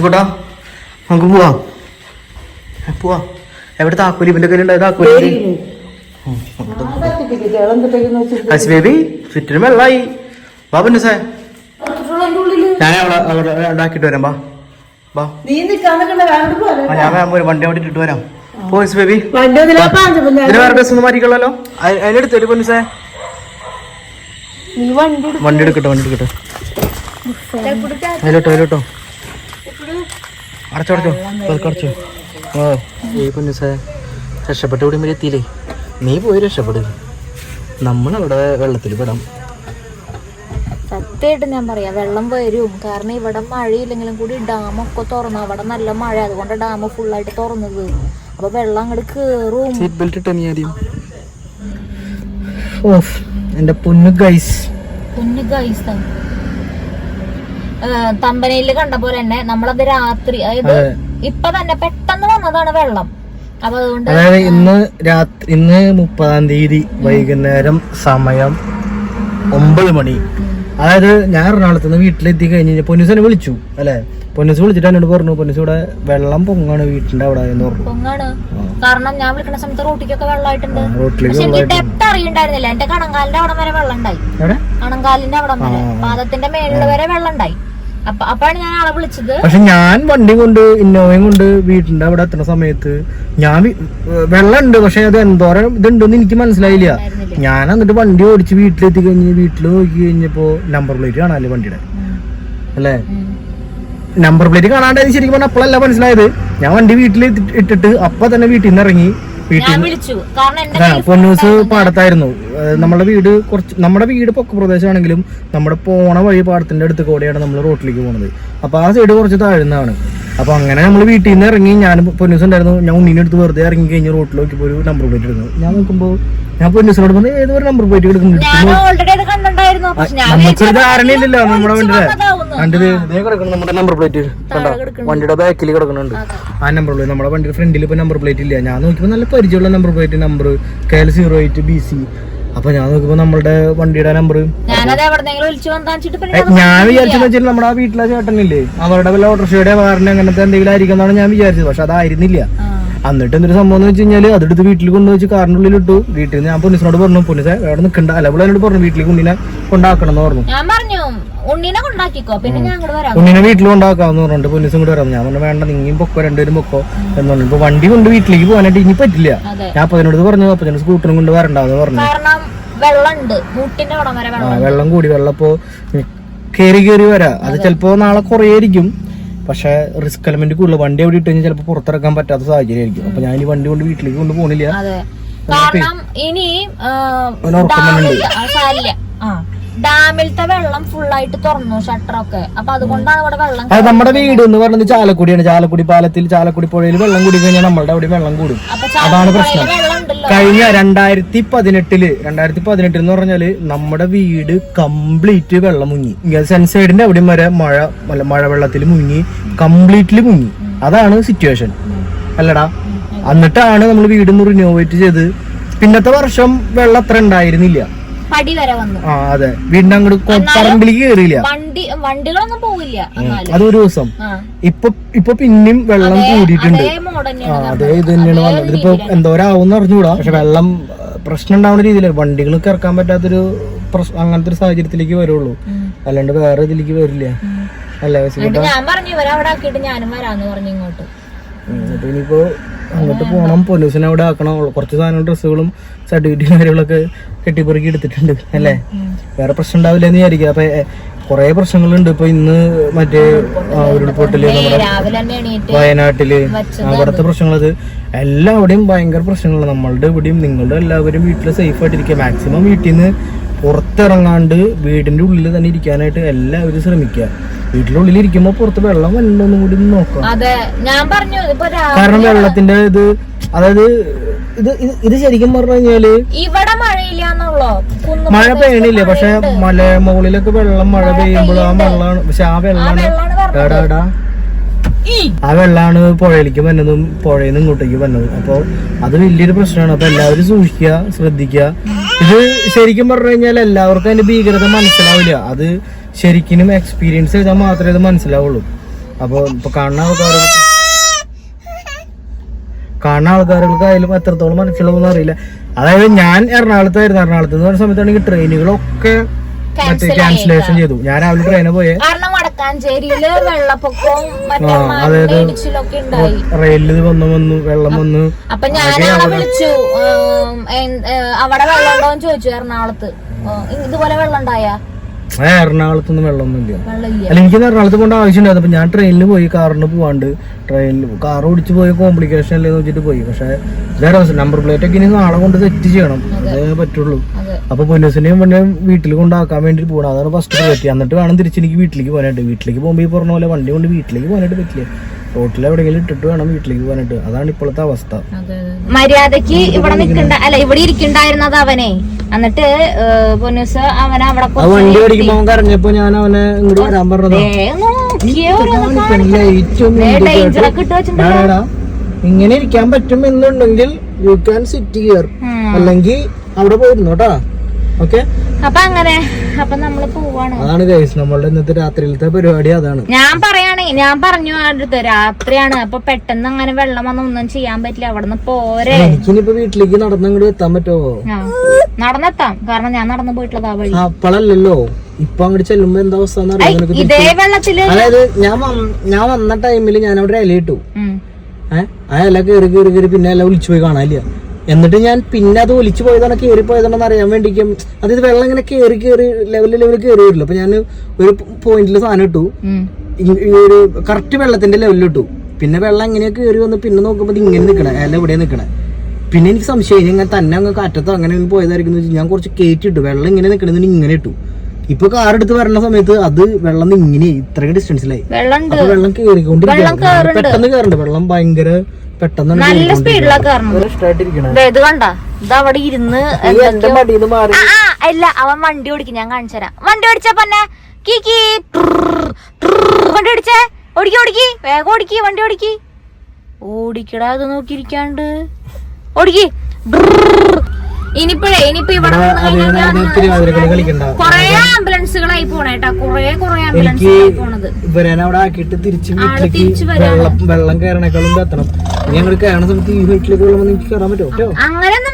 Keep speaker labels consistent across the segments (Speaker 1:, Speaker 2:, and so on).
Speaker 1: കൂട്ടാ നമുക്ക് പോവാം. എവിടെ താക്കോലി? ഇവന്റെ കയ്യിലുണ്ടായത് താക്കോലി? ഹസ് ബേബി ചുറ്റിനും വെള്ളമായി വാ പൊന്നുസേ ഞാൻ അവിടെ അവിടെ ഉണ്ടാക്കിയിട്ട് വരാം. ആ, ഞാൻ വേഗം ഒരു വണ്ടി അവിടെ ഇട്ടിട്ട് വരാം. പോയിസ് ബേബി. ഇതിന് വേറെ ഡ്രസ് ഒന്നും മാറ്റിക്കളല്ലോ അതിനെടുത്ത് ഒരു
Speaker 2: നീ വണ്ടി
Speaker 1: വണ്ടി എടുക്കട്ടെ വണ്ടി എടുക്കട്ടെ. അതിലോട്ടോ അതിലോട്ടോ. അടച്ചോ അടച്ചോ. പതുക്കെ അടച്ചോ. ഓ ഈ പൊന്നുസേ രക്ഷപ്പെട്ട് ഇവിടെ വരെ എത്തിയില്ലേ? നീ പോയി രക്ഷപ്പെടുക നമ്മളവിടെ വെള്ളത്തിൽ പെടാം.
Speaker 3: സത്യമായിട്ട് ഞാൻ പറയാം വെള്ളം വരും. കാരണം ഇവിടെ മഴയില്ലെങ്കിലും കൂടി ഡാമൊക്കെ തുറന്നു. അവിടെ നല്ല മഴ അതുകൊണ്ട് ഡാം ഫുള്ളായിട്ട് തുറന്നത്. അപ്പൊ വെള്ളം അങ്ങോട്ട് കേറും.
Speaker 1: സീറ്റ് ബെൽറ്റ് ഇട്ടോ നീ ആദ്യം. ഓഫ് എന്റെ പൊന്നു ഗൈസ്
Speaker 3: പൊന്നു ഗൈസ് തമ്പനയിൽ കണ്ട പോലെ തന്നെ നമ്മളത് രാത്രി അതായത്
Speaker 1: അതെ.
Speaker 3: ഇപ്പൊ തന്നെ പെട്ടെന്ന് വന്നതാണ് വെള്ളം. അപ്പൊ അതുകൊണ്ട്
Speaker 1: അതായത് ഇന്ന് രാത്രി ഇന്ന് മുപ്പതാം തീയതി വൈകുന്നേരം സമയം ഒമ്പത് മണി. അതായത് ഞാൻ എറണാകുളത്ത് നിന്ന് വീട്ടിലെത്തി കഴിഞ്ഞ് പൊന്നുസനെ വിളിച്ചു അല്ലെ? പൊന്നൂസ് വിളിച്ചിട്ട് എന്നോട് പറഞ്ഞു പൊന്നൂസ് ഇവിടെ വെള്ളം പൊങ്ങാണ് വീട്ടിന്റെ അവിടെ എന്ന് പറഞ്ഞു.
Speaker 3: പൊങ്ങാണ്. കാരണം ഞാൻ വിളിക്കുന്ന സമയത്ത് റോട്ടിക്കൊക്കെ വെള്ളമായിട്ടുണ്ട്.
Speaker 1: റോട്ടിലേക്ക്
Speaker 3: പക്ഷെ എനിക്ക് ഡെപ്ത് അറിയണ്ടായിരുന്നില്ല. എന്റെ കണങ്കാലിന്റെ അവിടെ വരെ വെള്ളം ഉണ്ടായി കണങ്കാലിന്റെ അവിടെ വരെ. പാദത്തിന്റെ മേളിൽ വരെ വെള്ളം ഉണ്ടായി ഞാൻ ആളെ വിളിച്ചത്.
Speaker 1: പക്ഷെ ഞാൻ വണ്ടി കൊണ്ട് ഇന്നോവയും കൊണ്ട് വീട്ടിന്റെ അവിടെ എത്തുന്ന സമയത്ത് ഞാൻ വെള്ളം ഉണ്ട് പക്ഷെ അത് എന്തോരം ഇതുണ്ടെന്ന് എനിക്ക് മനസ്സിലായില്ല. ഞാൻ എന്നിട്ട് വണ്ടി ഓടിച്ച് വീട്ടിലെത്തി കഴിഞ്ഞ് വീട്ടിൽ നോക്കി കഴിഞ്ഞപ്പോ നമ്പർ പ്ലേറ്റ് കാണാല്ലേ വണ്ടിയുടെ? അല്ലേ? നമ്പർ പ്ലേറ്റ് കാണാണ്ടായത് ശരിക്കും പറഞ്ഞാൽ അപ്പോഴല്ല മനസ്സിലായത്. ഞാൻ വണ്ടി വീട്ടിൽ ഇട്ടിട്ട് അപ്പൊ തന്നെ വീട്ടിൽ നിന്ന് ഇറങ്ങി.
Speaker 3: വിളിച്ചു. കാരണം എന്റെ
Speaker 1: പൊന്നൂസ് പാടത്തായിരുന്നു. നമ്മുടെ വീട് കുറച്ച് നമ്മുടെ വീട് പൊക്ക പ്രദേശമാണെങ്കിലും നമ്മുടെ പോണ വഴി പാടത്തിന്റെ അടുത്ത് കൂടെയാണ് നമ്മൾ റോട്ടിലേക്ക് പോണത്. അപ്പൊ ആ സൈഡ് കുറച്ച് താഴ്ന്നതാണ് അപ്പൊ അങ്ങനെ നമ്മൾ വീട്ടിൽ നിന്ന് ഇറങ്ങി ഞാൻ പൊന്നൂസ് ഉണ്ടായിരുന്നു. ഞാൻ ഉണ്ണീനെ അടുത്ത് വെറുതെ ഇറങ്ങി കഴിഞ്ഞ് റോട്ടിലേക്ക് പോയി ഒരു നമ്പർ പ്ലേറ്റ് എടുക്കുന്നു ഞാൻ നോക്കുമ്പോൾ ഞാൻ പൊന്നൂസിനോട് പറഞ്ഞു ഏതോ ഒരു നമ്പർ പ്ലേറ്റ് എടുക്കുന്നു? നമുക്കൊരു ധാരണയില്ലല്ലോ നമ്മുടെ വണ്ടിയുടെ നമ്മുടെ നമ്പർ പ്ലേറ്റ് കണ്ടോ? വണ്ടിയുടെ ബാക്കിൽ കിടക്കുന്നുണ്ട് ആ നമ്പർ പ്ലേറ്റ് നമ്മുടെ വണ്ടിയുടെ ഫ്രണ്ടിൽ ഇപ്പൊ നമ്പർ പ്ലേറ്റ് ഇല്ല. ഞാൻ നോക്കിയപ്പോൾ നല്ല പരിചയമുള്ള number plate number K L zero eight B C അപ്പൊ ഞാൻ നോക്കിയപ്പോൾ നമ്മളുടെ വണ്ടിയുടെ നമ്പർ
Speaker 3: ഞാൻ
Speaker 1: വിചാരിച്ചെന്ന് വെച്ചാൽ നമ്മുടെ ആ വീട്ടിലെ ചേട്ടനില്ലേ? അവരുടെ വല്ല ഓട്ടോറിക്ഷയുടെ വാറിന് അങ്ങനത്തെ എന്തെങ്കിലും ആയിരിക്കും എന്നാണ് ഞാൻ വിചാരിച്ചത്. പക്ഷെ അതായിരുന്നില്ല. എന്നിട്ട് എന്തൊരു സംഭവം എന്ന് വെച്ച് കഴിഞ്ഞാൽ അതെടുത്ത് വീട്ടിൽ കൊണ്ടുവച്ച് കാറിന്റെ ഉള്ളിൽ ഇട്ടു വീട്ടിൽ നിന്ന് ഞാൻ പൊന്നിസിനോട് പറഞ്ഞു പോലീസ് അവിടെ നിൽക്കണ്ട? അല്ല അവളെ എന്നോട് പറഞ്ഞു വീട്ടിലേക്ക് കുഞ്ഞിനെ കൊണ്ടാക്കണം എന്ന് പറഞ്ഞു.
Speaker 3: ഞാൻ പറഞ്ഞു ഉണ്ണീനെ കൊണ്ടാക്കിക്കോ പിന്നെ ഞാൻ വരാം.
Speaker 1: വീട്ടിൽ കൊണ്ടാക്കാന്ന് പറഞ്ഞിട്ട് പൊന്നിസും കൂടെ വരാം. ഞാൻ പറഞ്ഞു വേണ്ട നീയും പൊക്കോ രണ്ടുപേരും പൊക്കോ എന്ന് പറഞ്ഞു. ഇപ്പൊ വണ്ടി കൊണ്ട് വീട്ടിലേക്ക് പോകാനായിട്ട് ഇനി പറ്റില്ല. ഞാൻ അപ്പതിനോട് പറഞ്ഞു അപ്പൊ ഞാൻ സ്കൂട്ടറും കൊണ്ട് വരണ്ടാന്ന് പറഞ്ഞു.
Speaker 3: വെള്ളം
Speaker 1: കൂടി വെള്ളപ്പോ കേറി കേറി വരാ. അത് ചിലപ്പോ നാളെ കുറേയിരിക്കും പക്ഷെ റിസ്ക് എലമെന്റ് കൂടുതൽ. വണ്ടി അവിടെ ഇട്ട് കഴിഞ്ഞാൽ ചിലപ്പോൾ പുറത്തിറക്കാൻ പറ്റാത്ത സാഹചര്യമായിരിക്കും. അപ്പൊ ഞാൻ ഈ വണ്ടി കൊണ്ട് വീട്ടിലേക്ക് കൊണ്ട് പോണില്ല.
Speaker 3: അതെ. കാരണം ഇനി സാരില്ല ആ. ഡാമിലത്തെ വെള്ളം ഫുള്ളായിട്ട് തുറന്നു ഷട്ടറൊക്കെ അപ്പൊ അതുകൊണ്ടാണ് അവിടെ വെള്ളം
Speaker 1: അത് നമ്മുടെ വീട് എന്ന് പറയുന്നത് ചാലക്കുടിയാണ്. ചാലക്കുടി പാലത്തിൽ ചാലക്കുടി പുഴയിൽ വെള്ളം കൂടി കഴിഞ്ഞാൽ നമ്മളുടെ അവിടെ വെള്ളം കൂടും. അതാണ് പ്രശ്നം. കഴിഞ്ഞ രണ്ടായിരത്തി പതിനെട്ടിൽ രണ്ടായിരത്തി പതിനെട്ടിൽ എന്ന് പറഞ്ഞാൽ നമ്മുടെ വീട് കംപ്ലീറ്റ് വെള്ളം മുങ്ങി. സെൻസൈഡിന്റെ അവിടെ വരെ മഴ മഴ വെള്ളത്തിൽ മുങ്ങി കംപ്ലീറ്റ്ലി മുങ്ങി. അതാണ് സിറ്റുവേഷൻ അല്ലടാ എന്നിട്ടാണ് നമ്മൾ വീട് റിനോവേറ്റ് ചെയ്ത്. പിന്നത്തെ വർഷം വെള്ളം അത്ര ഉണ്ടായിരുന്നില്ല.
Speaker 3: പടി വരെ വന്നു.
Speaker 1: ആ അതെ. വീണ്ടും അങ്ങോട്ട് പറമ്പിലേക്ക് കയറിയില്ല
Speaker 3: വണ്ടി വണ്ടികളൊന്നും പോവില്ല
Speaker 1: അതൊരു ദിവസം. ഇപ്പൊ ഇപ്പൊ പിന്നെയും വെള്ളം കൂടിയിട്ടുണ്ട്.
Speaker 3: അതേ
Speaker 1: ഇത് തന്നെയാണ് വന്നത്. ഇതിപ്പോ എന്തോരാവും അറിഞ്ഞൂടാ പക്ഷെ വെള്ളം പ്രശ്നം ഉണ്ടാവുന്ന രീതിയിലാണ് വണ്ടികൾക്ക് ഇറക്കാൻ പറ്റാത്തൊരു അങ്ങനത്തെ ഒരു സാഹചര്യത്തിലേക്ക് വരുള്ളൂ. അല്ലാണ്ട് വേറെ ഇതിലേക്ക് വരില്ല. അല്ലേ?
Speaker 3: ഞാൻ പറഞ്ഞു ഇവരവിടെ ആക്കിയിട്ട് ഞാനും വരാന്ന് പറഞ്ഞു ഇങ്ങോട്ട്.
Speaker 1: ഇനിയിപ്പോ അങ്ങോട്ട് പോകണം പോലീസിനെ അവിടെ ആക്കണം. കുറച്ച് സാധനം ഡ്രസ്സുകളും സർട്ടിഫിക്കറ്റും കാര്യങ്ങളൊക്കെ കെട്ടിപ്പെറുക്കി എടുത്തിട്ടുണ്ട് അല്ലേ? വേറെ പ്രശ്നം ഉണ്ടാവില്ല എന്ന് വിചാരിക്കുക. അപ്പൊ കുറെ പ്രശ്നങ്ങളുണ്ട്. ഇപ്പൊ ഇന്ന് മറ്റേ ഉരുൾപൊട്ടൽ നമ്മുടെ വയനാട്ടിൽ അവിടുത്തെ പ്രശ്നങ്ങളത്. എല്ലാവിടെയും ഭയങ്കര പ്രശ്നങ്ങളാണ്. നമ്മളുടെ ഇവിടെയും നിങ്ങളുടെ എല്ലാവരും വീട്ടിൽ സേഫ് ആയിട്ടിരിക്കുക. മാക്സിമം വീട്ടിൽ നിന്ന് പുറത്തിറങ്ങാണ്ട് വീടിന്റെ ഉള്ളിൽ തന്നെ ഇരിക്കാനായിട്ട് എല്ലാവരും ശ്രമിക്കുക. വീട്ടിലുള്ളിൽ ഉള്ളിൽ ഇരിക്കുമ്പോൾ പുറത്ത് വെള്ളം വല്ലതൊന്നും കൂടി നോക്കാം
Speaker 3: അതെ ഞാൻ പറഞ്ഞു
Speaker 1: കാരണം വെള്ളത്തിന്റെ ഇത് അതായത് ഇത് ഇത് ഇത് ശരിക്കും പറഞ്ഞു കഴിഞ്ഞാൽ
Speaker 3: ഇവിടെ മഴയില്ലാന്നുള്ളോ?
Speaker 1: മഴ പെയ്യണില്ലേ? പക്ഷെ മല മുകളിലൊക്കെ വെള്ളം മഴ പെയ്യുമ്പോൾ ആ വെള്ളമാണ്. പക്ഷെ ആ വെള്ളമാണ് ആ വെള്ളമാണ് പുഴയിലേക്ക് വന്നതും പുഴയിൽ നിന്ന് ഇങ്ങോട്ടേക്ക് വന്നത്. അപ്പോൾ അത് വലിയൊരു പ്രശ്നമാണ്. അപ്പൊ എല്ലാവരും സൂക്ഷിക്കുക ശ്രദ്ധിക്കുക. ഇത് ശരിക്കും പറഞ്ഞു കഴിഞ്ഞാൽ എല്ലാവർക്കും അതിന്റെ ഭീകരത മനസ്സിലാവില്ല. അത് ശരിക്കും എക്സ്പീരിയൻസ് ചെയ്താൽ മാത്രമേ അത് മനസ്സിലാവുള്ളൂ. അപ്പൊ ഇപ്പൊ കാണുന്ന ആൾക്കാർ കാണുന്ന ആൾക്കാർക്ക് ആയാലും എത്രത്തോളം മനസ്സിലാവുമെന്ന് അറിയില്ല. അതായത് ഞാൻ എറണാകുളത്തായിരുന്നു. എറണാകുളത്ത് എന്ന് പറഞ്ഞ സമയത്താണെങ്കിൽ ട്രെയിനുകളൊക്കെ മറ്റേ ക്യാൻസലേഷൻ ചെയ്തു. ഞാൻ രാവിലെ ട്രെയിനിൽ പോയേ.
Speaker 3: കാരണം വടക്കാഞ്ചേരിയിൽ വെള്ളപ്പൊക്കവും മറ്റേ
Speaker 1: ആ, അതായത്
Speaker 3: ഉണ്ടായി.
Speaker 1: റെയിലിൽ വന്നു വന്നു വെള്ളം വന്നു
Speaker 3: അപ്പൊ ഞാൻ ആളെ വിളിച്ചു. അവിടെ വെള്ളം ഉണ്ടോന്ന് ചോദിച്ചു എറണാകുളത്ത്. ഇതുപോലെ വെള്ളം ഉണ്ടായാ?
Speaker 1: എറണാകുളത്തൊന്നും വെള്ളമൊന്നും ഇല്ല അല്ല എനിക്ക് എറണാകുളത്ത് പോകേണ്ട ആവശ്യമുണ്ടായിരുന്നു അപ്പൊ ഞാൻ ട്രെയിനിൽ പോയി കാറിന് പോവാണ്ട്. ട്രെയിനിൽ കാർ ഓടിച്ച് പോയ കോംപ്ലിക്കേഷൻ അല്ലേന്ന് വെച്ചിട്ട് പോയി. പക്ഷെ വേറെ നമ്പർ പ്ലേറ്റ് ഒക്കെ ഇനി നാളെ കൊണ്ട് സെറ്റ് ചെയ്യണം. അതേ. പറ്റുള്ളൂ. അപ്പൊ പൊന്നസിനെയും പിന്നെ വീട്ടിൽ കൊണ്ടാക്കാൻ വേണ്ടി പോകണം അതാണ് ഫസ്റ്റ് പ്ലേറ്റ് എന്നിട്ട് വേണം തിരിച്ച് എനിക്ക് വീട്ടിലേക്ക് പോകാനായിട്ട്. വീട്ടിലേക്ക് പോകുമ്പോൾ ഈ പറഞ്ഞ പോലെ വണ്ടി കൊണ്ട് വീട്ടിലേക്ക് പോകാനായിട്ട് പറ്റില്ല. റോട്ടിൽ എവിടെയെങ്കിലും ഇട്ടിട്ട് വേണം വീട്ടിലേക്ക് പോകാനായിട്ട്. അതാണ് ഇപ്പോഴത്തെ അവസ്ഥ.
Speaker 3: മര്യാദയ്ക്ക് ഇവിടെ നിൽക്കണ്ട അല്ല ഇവിടെ ഇരിക്കണ്ടായിരുന്നത് അവനെ. എന്നിട്ട് പൊന്നൂസ് അവനെ അവിടെ
Speaker 1: ആ വണ്ടി ഓടിക്കുമ്പോ അവൻ കരഞ്ഞപ്പോ ഞാൻ അവനെ ഇങ്ങോട്ട് വരാൻ പറഞ്ഞതാ. ഇങ്ങനെ ഇരിക്കാൻ പറ്റും എന്നുണ്ടെങ്കിൽ യു ക്യാൻ സിറ്റ് ഹിയർ അല്ലെങ്കിൽ അവിടെ പോയിരുന്നു കേട്ടാ. ഓക്കെ?
Speaker 3: അപ്പൊ അങ്ങനെ അപ്പൊ നമ്മൾ പോവാണ്.
Speaker 1: അതാണ് ഗൈസ് നമ്മളുടെ ഇന്നത്തെ രാത്രിയിലത്തെ പരിപാടി അതാണ്.
Speaker 3: ഞാൻ പറയാണ് ഞാൻ പറഞ്ഞു അടുത്ത് രാത്രിയാണ്. അപ്പൊ പെട്ടെന്ന് അങ്ങനെ വെള്ളം വന്ന് ഒന്നും ചെയ്യാൻ പറ്റില്ല. അവിടുന്ന് പോരെ.
Speaker 1: എനിക്കിനിപ്പോ വീട്ടിലേക്ക് നടന്ന് അങ്ങോട്ട് എത്താൻ പറ്റുമോ.
Speaker 3: നടന്നെത്താം. കാരണം ഞാൻ നടന്നു പോയിട്ടുള്ളത് വഴി.
Speaker 1: ഇപ്പൊ അങ്ങോട്ട് ചെല്ലുമ്പോ എന്താ അവസ്ഥ
Speaker 3: ഇതേ വെള്ളത്തിൽ.
Speaker 1: അതായത് ഞാൻ ഞാൻ വന്ന ടൈമിൽ ഞാൻ അവിടെ ഇലയിട്ടു ഇട്ടു. ഏഹ് ആ ഇല കേറി കേറി കയറി പിന്നെ ഇല ഒലിച്ചു പോയി കാണാനില്ല. എന്നിട്ട് ഞാൻ പിന്നെ അത് ഒലിച്ചു പോയതാണോ കയറി പോയതാണെന്ന് അറിയാൻ വേണ്ടിക്കും. അതായത് വെള്ളം ഇങ്ങനെ കയറി കയറി ലെവൽ ലെവൽ കയറി വരില്ല. അപ്പൊ ഞാൻ ഒരു പോയിന്റിൽ സാധനം ഇട്ടു. ഈ ഒരു കറക്റ്റ് വെള്ളത്തിന്റെ ലെവലിൽ ഇട്ടു. പിന്നെ വെള്ളം എങ്ങനെയാ കയറി വന്ന് പിന്നെ നോക്കുമ്പോൾ ഇങ്ങനെ നിൽക്കണേ അല്ല ഇവിടെ നിൽക്കണേ പിന്നെ എനിക്ക് സംശയം ഞാൻ തന്നെ അങ്ങ് കാറ്റത്തോ അങ്ങനെ പോയതായിരിക്കും ഞാൻ കുറച്ച് കയറ്റിട്ടു വെള്ളം ഇങ്ങനെ നിൽക്കണതിന് ഇങ്ങനെ ഇട്ടു. ഇപ്പൊ കാർ എടുത്ത് വരണ സമയത്ത് അത് വെള്ളം ഇങ്ങനെ ഇത്രയും ഡിസ്റ്റൻസിലായി അപ്പൊ വെള്ളം കേറിക്കൊണ്ടിരിക്കുകയാണ്. പെട്ടെന്ന് കേറണ്ട്. വെള്ളം ഭയങ്കര പെട്ടെന്ന്
Speaker 3: നല്ല സ്പീഡിലാണ് ഇത് കണ്ട? ഇത് അവിടെ ഇരുന്ന് അല്ല അവൻ വണ്ടി ഓടിക്കും. ഞാൻ കാണിച്ചു തരാം. വണ്ടി ഓടിച്ചപ്പോ വണ്ടി ഓടിച്ചേ. ഓടിക്കി ഓടിക്കി. വേഗം ഓടിക്കി വണ്ടി ഓടിക്കി. ഓടിക്കടാ അത് നോക്കിയിരിക്കാണ്ട്. ഓടിക്കി. ഇനിയിപ്പോഴേ ഇനിയിപ്പോ ഇവിടെ കൊറേ ആംബുലൻസുകളായി പോണേട്ടാ. കൊറേ കൊറേ
Speaker 1: ആംബുലൻസ്
Speaker 3: ആംബുലൻസുകളായി പോണത്.
Speaker 1: ഇവരനെ അവിടെ ആക്കിയിട്ട് തിരിച്ച് വീട്ടിലേക്ക് വെള്ളം വെള്ളം കയറണേക്കാളും എത്തണം ഞങ്ങൾ കയറണ സമയത്ത് ഈ വീട്ടിലേക്ക് വെള്ളം എനിക്ക് കയറാൻ പറ്റുമോ?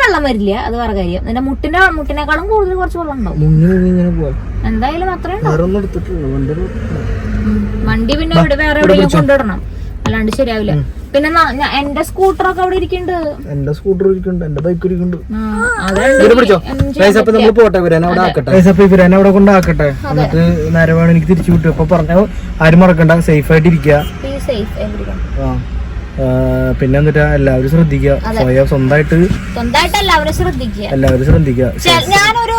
Speaker 3: വെള്ളം വരില്ല. അത് വേറെ കാര്യം. നിന്റെ മുട്ടിന്റെ മുട്ടിനേക്കാളും കൂടുതൽ കുറച്ച് വെള്ളം ഉണ്ടാവും.
Speaker 1: ഇങ്ങനെ പോവാം.
Speaker 3: എന്തായാലും അത്രയും
Speaker 1: വണ്ടി
Speaker 3: പിന്നെ ഇവിടെ വേറെ എവിടെയെങ്കിലും കൊണ്ടുവിടണം. അല്ലാണ്ട് ശരിയാവില്ല. പിന്നെ എന്റെ സ്കൂട്ടറൊക്കെ അവിടെ ഇരിക്കുന്നുണ്ട്
Speaker 1: എന്റെ സ്കൂട്ടർ ഇരിക്കുന്നുണ്ട് എന്റെ ബൈക്ക് ഇരിക്കുന്നുണ്ട് നമ്മൾ പോട്ടെ അവിടെ ആക്കട്ടെ. അവിടെ കൊണ്ടാക്കട്ടെ എന്നിട്ട് നേരെ വേണം എനിക്ക് തിരിച്ചു വിട്ടു അപ്പൊ പറഞ്ഞു ആരും മറക്കണ്ട സേഫ് ആയിട്ട് ഇരിക്കുക. പിന്നെ എന്നിട്ട് എല്ലാവരും ശ്രദ്ധിക്കുക. സ്വയം സ്വന്തമായിട്ട്
Speaker 3: സ്വന്തമായിട്ട് എല്ലാവരും ശ്രദ്ധിക്കുക.
Speaker 1: എല്ലാവരും ശ്രദ്ധിക്കുക.
Speaker 3: ഞാനൊരു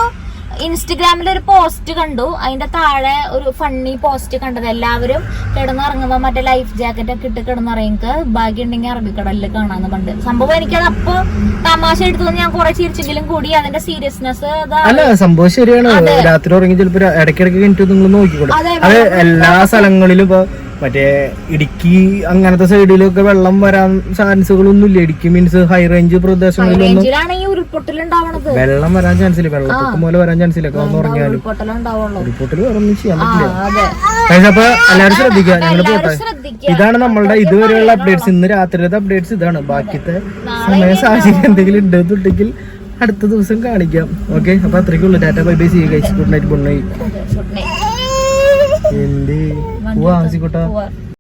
Speaker 3: ഇൻസ്റ്റഗ്രാമിൽ ഒരു പോസ്റ്റ് കണ്ടു. അതിന്റെ താഴെ ഒരു ഫണ്ണി പോസ്റ്റ് കണ്ടത്. എല്ലാവരും കിടന്നിറങ്ങുമ്പോ മറ്റേ ലൈഫ് ജാക്കറ്റ് ഒക്കെ ഇട്ട് കിടന്നിറങ്ങിക്ക് ഭാഗ്യം ഉണ്ടെങ്കിൽ അറബിക്കടലിൽ കാണാന്ന് പണ്ട് സംഭവം എനിക്കത് അപ്പൊ തമാശ എടുത്തു ഞാൻ കുറെ ചിരിച്ചെങ്കിലും കൂടി അതിന്റെ സീരിയസ്നെസ്
Speaker 1: അല്ല സംഭവം ശരിയാണ്. രാത്രി ഉറങ്ങി ചിലപ്പോ ഇടയ്ക്കിടയ്ക്ക് നിങ്ങൾ നോക്കിക്കൂടെ?
Speaker 3: അതെ,
Speaker 1: എല്ലാ സ്ഥലങ്ങളിലും ഇപ്പൊ മറ്റേ ഇടുക്കി അങ്ങനത്തെ സൈഡിലൊക്കെ വെള്ളം വരാൻ ചാൻസുകളൊന്നും ഇല്ല ഇടുക്കി മീൻസ് ഹൈ റേഞ്ച് പ്രദേശങ്ങളിലൊന്നും വെള്ളം വരാൻ ചാൻസ് ഇല്ല വെള്ളപ്പൊക്കം പോലെ വരാൻ ചാൻസ് ഇല്ല ഒന്ന് ഉറങ്ങിയാലും.
Speaker 3: ഉരുൾപൊട്ടലുണ്ടാവുള്ളൂ.
Speaker 1: റിപ്പോർട്ടിൽ വേറെ ഒന്നും ചെയ്യാൻ പറ്റില്ല. അപ്പൊ എല്ലാവരും ശ്രദ്ധിക്കുക. ഞങ്ങൾ പോട്ടെ. ഇതാണ് നമ്മളുടെ ഇതുവരെയുള്ള അപ്ഡേറ്റ്സ് ഇന്ന് രാത്രിയിലത്തെ അപ്ഡേറ്റ്സ് ഇതാണ്. ബാക്കിത്തെ സമയ സാഹചര്യം എന്തെങ്കിലും ഉണ്ടെന്നുണ്ടെങ്കിൽ അടുത്ത ദിവസം കാണിക്കാം. ഓക്കെ അപ്പൊ അത്രയ്ക്കുള്ളൂ. Tata bye bye good night good night എന്റെ പോവാ
Speaker 3: പോവാ